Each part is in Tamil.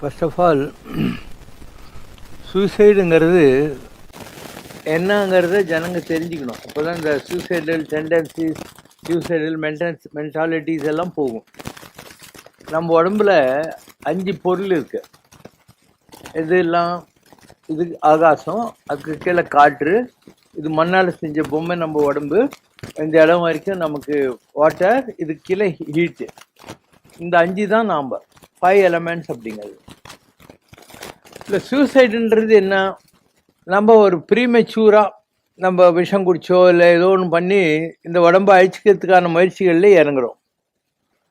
ஃபர்ஸ்ட் ஆஃப் ஆல் சூசைடுங்கிறது என்னங்கிறத ஜனங்க தெரிஞ்சுக்கணும். அப்போ தான் இந்த சூசைடல் டெண்டன்சிஸ் சூசைடல் மென்டன்ஸ் மென்டாலிட்டிஸ் எல்லாம் போகும். நம்ம உடம்புல அஞ்சு பொருள் இருக்குது எது எல்லாம்? இது ஆகாசம் அதுக்கு கீழே காற்று. இது மண்ணால் செஞ்ச பொம்மை நம்ம உடம்பு. இந்த இடம் வரைக்கும் நமக்கு வாட்டர் இது கீழே ஹீட்டு இந்த அஞ்சு தான் நாம் ஃபைவ் எலமெண்ட்ஸ் அப்படிங்கிறது. இல்லை சூசைடுன்றது என்ன? நம்ம ஒரு ப்ரீமெச்சூராக நம்ம விஷம் குடிச்சோ இல்லை ஏதோ ஒன்று பண்ணி இந்த உடம்பை அழிச்சிக்கிறதுக்கான முயற்சிகளில் இறங்குறோம்.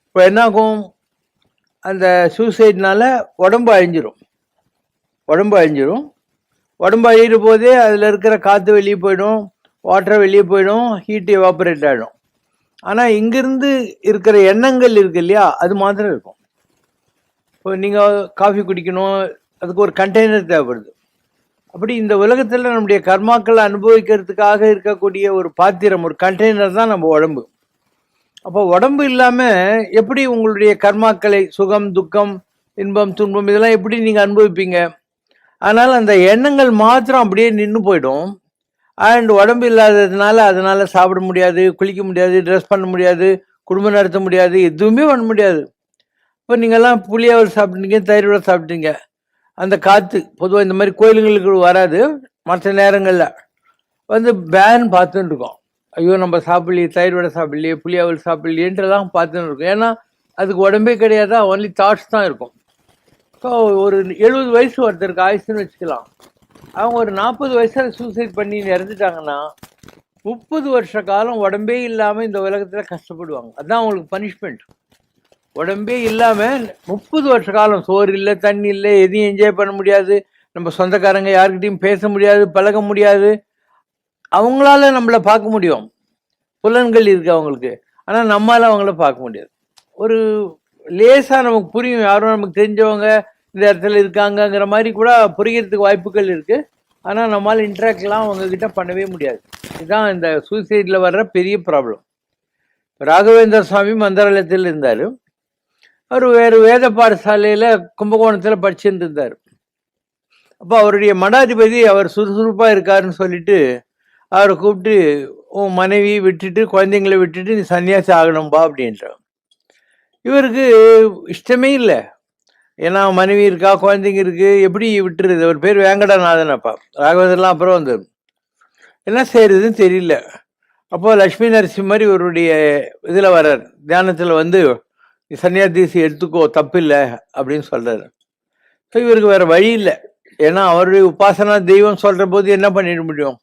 இப்போ என்னாகும்? அந்த சூசைட்னால உடம்பு அழிஞ்சிரும். உடம்பு அழிஞ்சிரும். உடம்பு அழியிற போதே அதில் இருக்கிற காற்று வெளியே போயிடும் வாட்டர் வெளியே போயிடும் ஹீட் எவாபரேட் ஆகிடும் ஆனால் இங்கிருந்து இருக்கிற எண்ணங்கள் இருக்கு இல்லையா அது மாத்திரம் இருக்கும். இப்போ நீங்கள் காஃபி குடிக்கணும் அதுக்கு ஒரு கண்டெய்னர் தேவைப்படுது. அப்படி இந்த உலகத்தில் நம்முடைய கர்மாக்களை அனுபவிக்கிறதுக்காக இருக்கக்கூடிய ஒரு பாத்திரம் ஒரு கண்டெய்னர் தான் நம்ம உடம்பு. அப்போ உடம்பு இல்லாமல் எப்படி உங்களுடைய கர்மாக்களை சுகம் துக்கம் இன்பம் துன்பம் இதெல்லாம் எப்படி நீங்கள் அனுபவிப்பீங்க? அதனால் அந்த எண்ணங்கள் மாத்திரம் அப்படியே நின்று போயிடும். அண்ட் உடம்பு இல்லாததுனால அதனால் சாப்பிட முடியாது குளிக்க முடியாது ட்ரெஸ் பண்ண முடியாது குடும்பம் நடத்த முடியாது எதுவுமே பண்ண முடியாது. இப்போ நீங்கள்லாம் புளியாவல் சாப்பிட்டீங்க தயிரோட சாப்பிட்டீங்க அந்த காற்று பொதுவாக இந்த மாதிரி கோயிலுங்களுக்கு வராது மற்ற நேரங்களில். வந்து பேன் பார்த்துட்டு இருக்கோம். ஐயோ நம்ம சாப்பிடலையே தயிர் வடை சாப்பிடலையே புளியாவல் சாப்பிடலையேன்றதான் பார்த்துட்டு இருக்கோம். ஏன்னா அதுக்கு உடம்பே கிடையாதா? ஒன்லி தாட்ஸ் தான் இருக்கும். ஸோ ஒரு எழுபது வயசு ஒருத்தருக்கு ஆயுசுன்னு வச்சுக்கலாம். அவங்க ஒரு நாற்பது வயசில் சூசைட் பண்ணி இறந்துட்டாங்கன்னா முப்பது வருஷ காலம் உடம்பே இல்லாமல் இந்த உலகத்தில் கஷ்டப்படுவாங்க. அதுதான் அவங்களுக்கு பனிஷ்மெண்ட் உடம்பே இல்லாமல் முப்பது வருஷ காலம் சோறு இல்லை தண்ணி இல்லை எதையும் என்ஜாய் பண்ண முடியாது. நம்ம சொந்தக்காரங்க யார்கிட்டயும் பேச முடியாது பழக முடியாது. அவங்களால நம்மளை பார்க்க முடியும். புலன்கள் இருக்கு அவங்களுக்கு. ஆனால் நம்மளால அவங்கள பார்க்க முடியாது. ஒரு லேசாக நமக்கு புரியும். யாரும் நமக்கு தெரிஞ்சவங்க இந்த இடத்துல இருக்காங்கங்கிற மாதிரி கூட புரிகிறதுக்கு வாய்ப்புகள் இருக்கு. ஆனால் நம்மளால் இன்ட்ராக்ட்லாம் அவங்கக்கிட்ட பண்ணவே முடியாது. இதுதான் இந்த சூசைடில் வர்ற பெரிய ப்ராப்ளம் ராகவேந்திர சுவாமி மந்திராலயத்தில் இருந்தார். அவர் வேறு வேத பாடசாலையில் கும்பகோணத்தில் படிச்சுட்டு இருந்தார் அப்போ அவருடைய மடாதிபதி அவர் சுறுசுறுப்பாக இருக்காருன்னு சொல்லிட்டு அவரை கூப்பிட்டு உன் மனைவி விட்டுட்டு குழந்தைங்களை விட்டுட்டு நீ சன்னியாசி ஆகணும்பா அப்படின்ற இவருக்கு இஷ்டமே இல்லை. ஏன்னா மனைவி இருக்கா குழந்தைங்க இருக்கு எப்படி விட்டுருது ஒரு பேர் வேங்கடநாதன் அப்பா ராகவேந்திரலாம் அப்புறம் வந்து என்ன செய்யறதுன்னு தெரியல. அப்போ லட்சுமி மாதிரி இவருடைய இதில் வர்றார். தியானத்தில் வந்து நீ சன்னியாதீசி எடுத்துக்கோ தப்பில்லை அப்படின்னு சொல்றாரு. ஸோ இவருக்கு வேற வழி இல்லை. ஏன்னா அவருடைய உபாசனா தெய்வம் சொல்ற போது என்ன பண்ணிட முடியும்?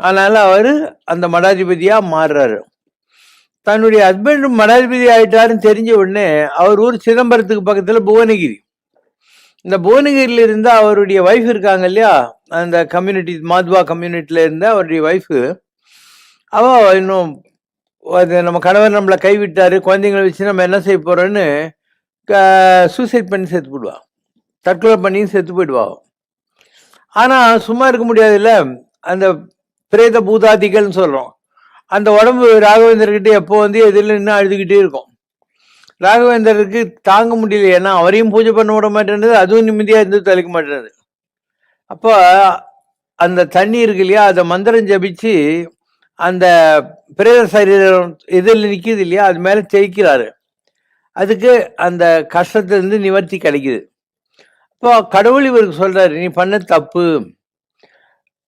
அதனால அவர் அந்த மடாதிபதியா மாறுறாரு. தன்னுடைய ஹஸ்பண்ட் மடாதிபதி ஆயிட்டாருன்னு தெரிஞ்ச உடனே அவர் ஊர் சிதம்பரத்துக்கு பக்கத்தில் புவனகிரி. இந்த புவனகிரியில் இருந்து அவருடைய ஒய்ஃப் இருக்காங்க இல்லையா? அந்த கம்யூனிட்டி மாத்வா கம்யூனிட்டியில் இருந்த அவருடைய ஒய்ஃபு அவ இன்னும் அது நம்ம கணவர் நம்மளை கைவிட்டார் குழந்தைங்களை வச்சு நம்ம என்ன செய்ய போகிறோன்னு சூசைட் பண்ணி செத்து போடுவா தற்கொலை பண்ணியும் செத்து போயிடுவா ஆனால் சும்மா இருக்க முடியாதுல்ல? அந்த பிரேத பூதாதிகள்னு சொல்கிறோம் அந்த உடம்பு ராகவேந்தர்கிட்ட எப்போ வந்து எதிரில் நின்று அழுதுகிட்டே இருக்கும். ராகவேந்தருக்கு தாங்க முடியல. ஏன்னா அவரையும் பூஜை பண்ண விட மாட்டேன்றது அதுவும் நிம்மதியாக இருந்து தெளிக்க மாட்டேன்றது. அப்போ அந்த தண்ணி இருக்கு இல்லையா அதை மந்திரம் ஜபிச்சு அந்த பிரேத சரீரம் எதில் நிற்கிது இல்லையா அது மேலே தேய்க்கிறாரு. அதுக்கு அந்த கஷ்டத்திலிருந்து நிவர்த்தி கிடைக்குது. இப்போ கடவுள் இவருக்கு சொல்கிறாரு நீ பண்ண தப்பு.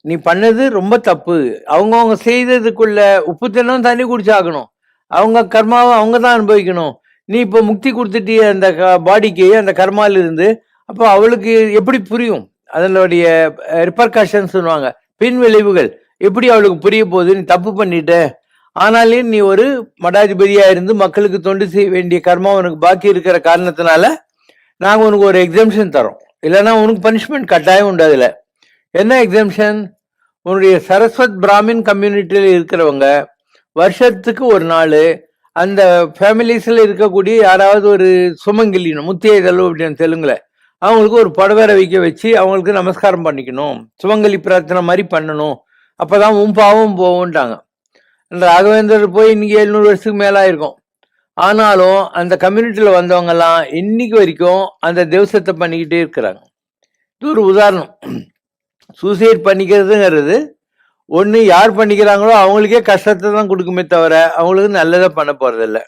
நீ பண்ணது ரொம்ப தப்பு. அவங்கவுங்க செய்ததுக்குள்ள உப்பு தினம் தண்ணி குடிச்சாகணும். அவங்க கர்மாவை அவங்க தான் அனுபவிக்கணும். நீ இப்போ முக்தி கொடுத்துட்டிய அந்த பாடிக்கு அந்த கர்மால இருந்து அப்போ அவளுக்கு எப்படி புரியும்? அதனுடைய ரிப்பர்காஷன்ஸ் சொல்லுவாங்க. பின் விளைவுகள். எப்படி அவளுக்கு புரிய போகுது? நீ தப்பு பண்ணிட்ட. ஆனாலும் நீ ஒரு மடாதிபதியா இருந்து மக்களுக்கு தொண்டு செய்ய வேண்டிய கர்மா உனக்கு பாக்கி இருக்கிற காரணத்தினால நாங்கள் உனக்கு ஒரு எக்ஸாம்ஷன் தரோம் இல்லைன்னா உனக்கு பனிஷ்மெண்ட் கட்டாயம் உண்டு அதில். என்ன எக்ஸாம்ஷன் உன்னுடைய சரஸ்வத் பிராமின் கம்யூனிட்டியில் இருக்கிறவங்க வருஷத்துக்கு ஒரு நாள் அந்த ஃபேமிலிஸில் இருக்கக்கூடிய யாராவது ஒரு சுமங்கலினம் முத்தியதல் அப்படின்னு தெலுங்குல அவங்களுக்கு ஒரு புடவரை வைக்க வச்சு அவங்களுக்கு நமஸ்காரம் பண்ணிக்கணும். சுமங்கலி பிரார்த்தனை மாதிரி பண்ணணும். அப்பதான் உன் பாவம் போகும்ன்றாங்க. ராகவேந்தர் போய் இன்னைக்கு எழுநூறு வருஷத்துக்கு மேலே ஆயிருக்கும் ஆனாலும் அந்த கம்யூனிட்டியில் வந்தவங்கெல்லாம் இன்னைக்கு வரைக்கும் அந்த தேவசத்தை பண்ணிக்கிட்டே இருக்கிறாங்க. இது ஒரு உதாரணம். சூசைட் பண்ணிக்கிறதுங்கிறது ஒன்று யார் பண்ணிக்கிறாங்களோ அவங்களுக்கே கஷ்டத்தை தான் கொடுக்குமே தவிர அவங்களுக்கு நல்லதை பண்ண போகிறதில்ல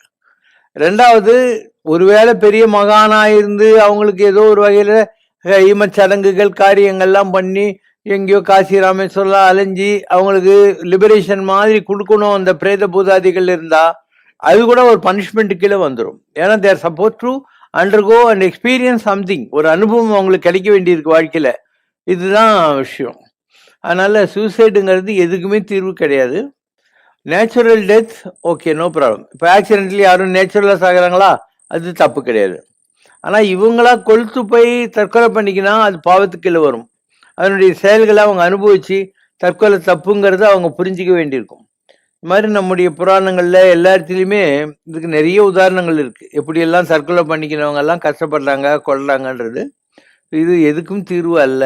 ரெண்டாவது ஒருவேளை பெரிய மகானா இருந்து அவங்களுக்கு ஏதோ ஒரு வகையில் அஹ், ஈமச் சடங்குகள் காரியங்கள்லாம் பண்ணி எங்கேயோ காசி ராமேஸ்வரம் அலைஞ்சி அவங்களுக்கு லிபரேஷன் மாதிரி கொடுக்கணும் அந்த பிரேத பூதாதிகள் இருந்தால் அது கூட ஒரு பனிஷ்மெண்ட்டு கீழே வந்துடும் ஏன்னா they're supposed to undergo and experience something ஒரு அனுபவம் அவங்களுக்கு கிடைக்க வேண்டியிருக்கு வாழ்க்கையில். இதுதான் விஷயம். அதனால் சூசைடுங்கிறது எதுக்குமே தீர்வு கிடையாது. Natural death okay no problem இப்போ ஆக்சிடென்ட்லி யாரும் நேச்சுரலாக சாகிறாங்களா அது தப்பு கிடையாது. ஆனால் இவங்களா கொளுத்து போய் தற்கொலை பண்ணிக்கினா அது பாவத்துக்கு வரும். அதனுடைய செயல்களை அவங்க அனுபவிச்சு தற்கொலை தப்புங்கிறத அவங்க புரிஞ்சிக்க வேண்டியிருக்கும். இது மாதிரி நம்முடைய புராணங்களில் எல்லா இடத்துலையுமே இதுக்கு நிறைய உதாரணங்கள் இருக்குது எப்படியெல்லாம் தற்கொலை பண்ணிக்கிறவங்க எல்லாம் கஷ்டப்படுறாங்க கொள்றாங்கன்றது இது எதுக்கும் தீர்வு அல்ல.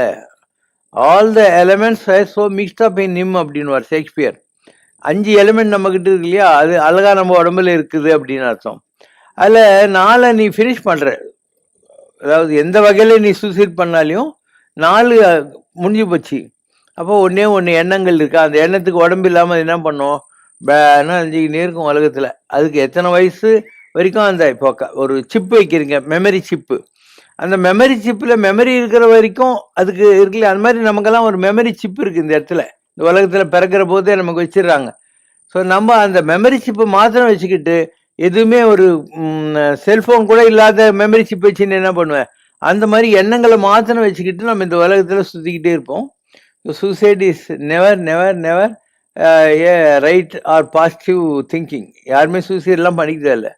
All the elements so mixed up in him அப்படின்னு ஷேக்ஸ்பியர் அஞ்சு எலிமெண்ட் நம்மக்கிட்ட இருக்கு இல்லையா? அது அழகா நம்ம உடம்புல இருக்குது அப்படின்னு அர்த்தம். அதில் நாளை நீ ஃபினிஷ் பண்ணுற அதாவது எந்த வகையில் நீ சூசைட் பண்ணாலையும் நாலு முடிஞ்சு போச்சு. அப்போ ஒன்றே ஒன்று எண்ணங்கள் இருக்கா. அந்த எண்ணத்துக்கு உடம்பு இல்லாமல் என்ன பண்ணோம்? பேனா அஞ்சுக்கிட்டே இருக்கும் உலகத்தில். அதுக்கு எத்தனை வயசு வரைக்கும் அந்த இப்போ ஒரு சிப் வைக்கிறீங்க. மெமரி சிப்பு அந்த மெமரி சிப்பில் மெமரி இருக்கிற வரைக்கும் அதுக்கு இருக்குல்ல அந்த மாதிரி நமக்கெல்லாம் ஒரு மெமரி சிப் இருக்குது இந்த இடத்துல. இந்த உலகத்தில் பிறக்கிற போதே நமக்கு வச்சிடுறாங்க. ஸோ நம்ம அந்த மெமரி சிப்பை மாத்திரம் வச்சுக்கிட்டு எதுவுமே ஒரு செல்ஃபோன் கூட இல்லாத மெமரி சிப் வச்சுன்னு என்ன பண்ணுவேன்? அந்த மாதிரி எண்ணங்களை மாத்திரம் வச்சுக்கிட்டு நம்ம இந்த உலகத்தில் சுற்றிக்கிட்டே இருப்போம். Suicide is never never never a right or positive thinking யாருமே சூசைட்லாம் பண்ணிக்கிட்டே இல்லை